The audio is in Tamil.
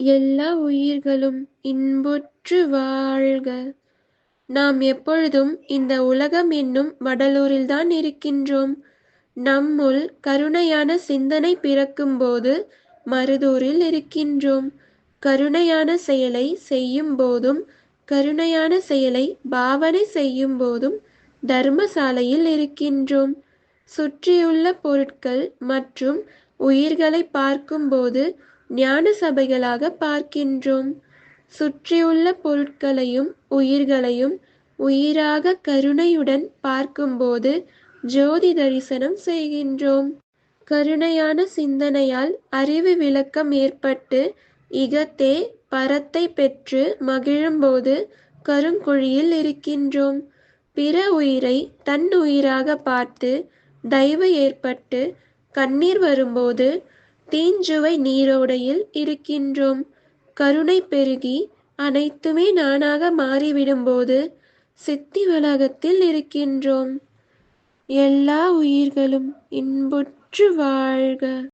எல்லா உயிர்களும் இன்புற்று வாழ்க! நாம் எப்பொழுதும் இந்த உலகம் என்னும் வடலூரில்தான் இருக்கின்றோம். நம்முள் கருணையான சிந்தனை பிறக்கும்போது மருதூரில் இருக்கின்றோம். கருணையான செயலைச் செய்யும்போதும் கருணையான செயலை பாவனை செய்யும்போதும் தர்மசாலையில் இருக்கின்றோம். சுற்றியுள்ள பொருட்கள் மற்றும் உயிர்களைப் பார்க்கும்போது ஞான சபைகளாக பார்க்கின்றோம். சுற்றியுள்ள பொருட்களையும் உயிர்களையும் உயிராக கருணையுடன் பார்க்கும்போது ஜோதி தரிசனம் செய்கின்றோம். கருணையான சிந்தனையால் அறிவு விளக்கம் ஏற்பட்டு இகத்தே பரத்தை பெற்று மகிழும்போது கருங்குழியில் இருக்கின்றோம். பிற உயிரை தன் உயிராக பார்த்து தயவு ஏற்பட்டு கண்ணீர் வரும்போது தீஞ்சுவை நீரோடையில் இருக்கின்றோம். கருணை பெருகி அனைத்துமே நானாக மாறிவிடும்போது சித்தி வளாகத்தில் இருக்கின்றோம். எல்லா உயிர்களும் இன்புற்று வாழ்க!